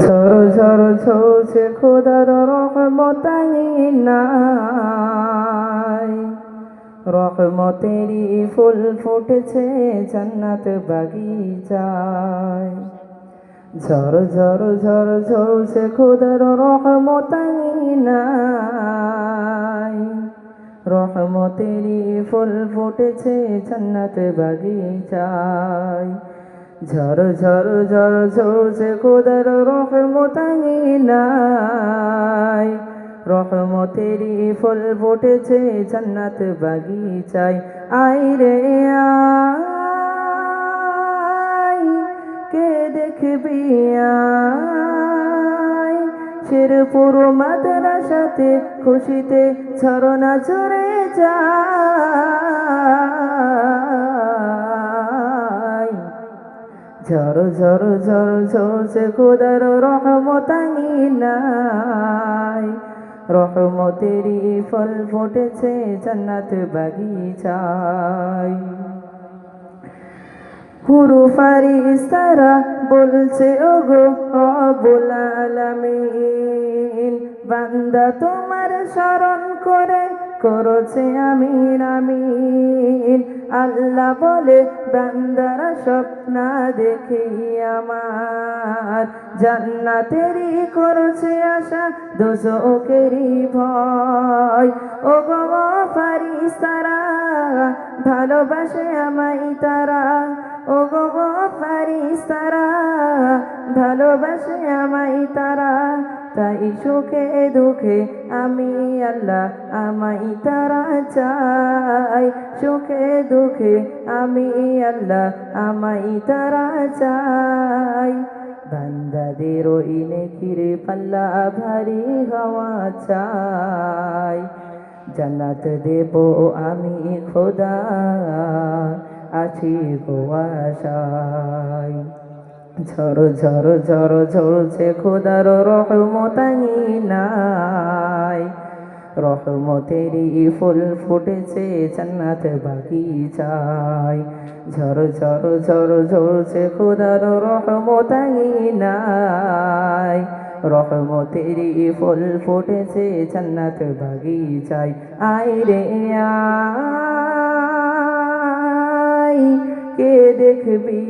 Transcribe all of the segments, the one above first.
ঝর ঝর ঝরছে খোদার রহমতাই নাই রহমতেরই ফুল ফুটেছে জান্নাত বাগিচায়। ঝর ঝর ঝর ঝরছে খোদার রহমতাই নাই রহমতেরই ফুল ফুটেছে জান্নাত বাগিচায়। ঝর ঝর ঝর, ঝরছে খোদার রহমতাই নাই রহমতেরই ফুল ফুটেছে জান্নাত বাগিচায়। আই রে আই কে দেখবি আই শেরপুর মাদ্রাসাতে খুশিতে ঝরনা ঝরে যায়। ঝর ঝর ঝর ঝরছে খোদার রহমতাই নাই। রহমতেরই ফল ফুটেছে জান্নাত বাগিচায়। হুরু ফারিস্তারা বলছে, ওগো রবুল আলামিন, বান্দা তোমার স্মরণ করে, করছে আমিন আমিন। আল্লাহ বলে, বান্দারা স্বপ্ন দেখে আমার। জান্নাতেরই করছে আশা দোজকেরই ভয়। ও গো ফারিস্তারা, ভালোবাসে আমায় তারা। ও গো ফারিস্তারা, ভালোবাসে আমায় তারা। তাই সুখে দুঃখে আমি আল্লাহ আমায় তারা চাই। সুখে দুঃখে আমি আল্লাহ আমায় তারা চাই। বান্দাদের ওই নেকিরে পাল্লা ভারী হওয়া চাই। জান্নাত দেব আমি খোদা, আছি গো ঝর ঝর ঝর ঝরছে খোদার রহমতাই নাই রহমতেরই ফুল ফুটেছে জান্নাত বাগিচায়। ঝর ঝর ঝর ঝরছে খোদার রহমতাই নাই রহমতেরই ফুল ফুটেছে জান্নাত বাগিচায়। আয় রে, আয়, কে দেখবি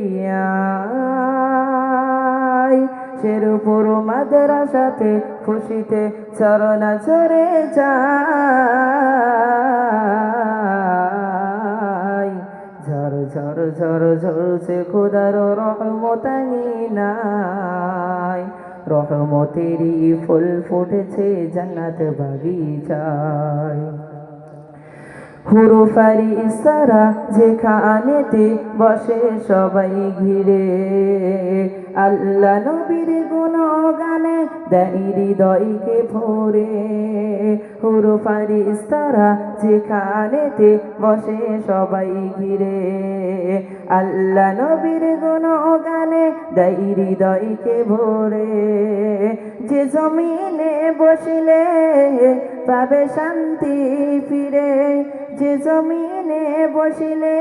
শেরপুর মাদ্রাসাতে খুশিতে চরণা চরে যায়। ঝর ঝর ঝর ঝরছে খোদার রহমতাই নাই। রহমতেরই ফুল ফুটেছে জান্নাত বাগিচায়। হুরু ফারি ইসারা যেখানেতে বসে সবাই ঘিরে। আল্লাহ নবীর গুণ দেয় হৃদয়কে ভরে। হুরু ফারি ইস্তারা যেখানেতে বসে সবাই ঘিরে। আল্লাহ নবীর গুণ গানে দেয় হৃদয়কে ভরে। যে জমিনে বসিলে পাবে শান্তি ফিরে। যে জমিনে বসিলে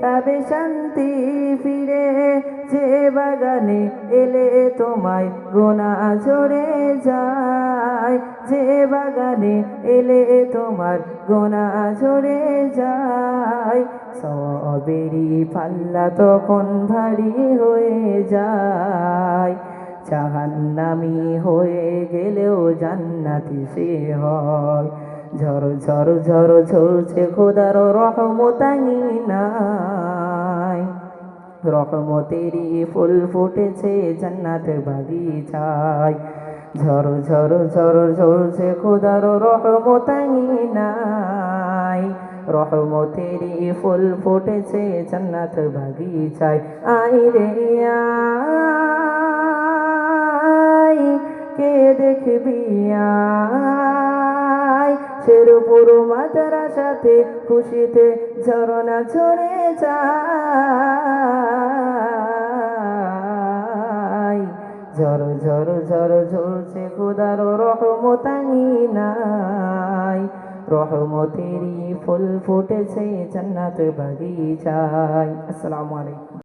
পাবে শান্তি ফিরে। যে বাগানে এলে তোমায় গোনা ঝরে যায়। যে বাগানে এলে তোমার গোনা ঝরে যায়। সবেরই পাল্লা তখন ভারী হয়ে যায়। জাহান্নামি হয়ে গেলেও জান্নাতি সে হয়। ঝর ঝর ঝর ঝরছে খোদার রহমতাই নাই রহমতেরই ফুল ফুটেছে, জান্নাত বাগিচায় ঝর ঝর ঝর ঝরছে খোদার রহমতাই নাই। রহমতেরই ফুল ফুটেছে, জান্নাত বাগিচায় আই রে কে দেখবি আই? শেরপুর মাদ্রাসাতে খুশিতে ঝরনা ঝরে যায়। ঝর ঝর ঝর ঝরছে খুদার রহমতাই নাই। রহমতেরই ফুল ফুটেছে জান্নাত বাগিচায়। আসসালামু আলাইকুম।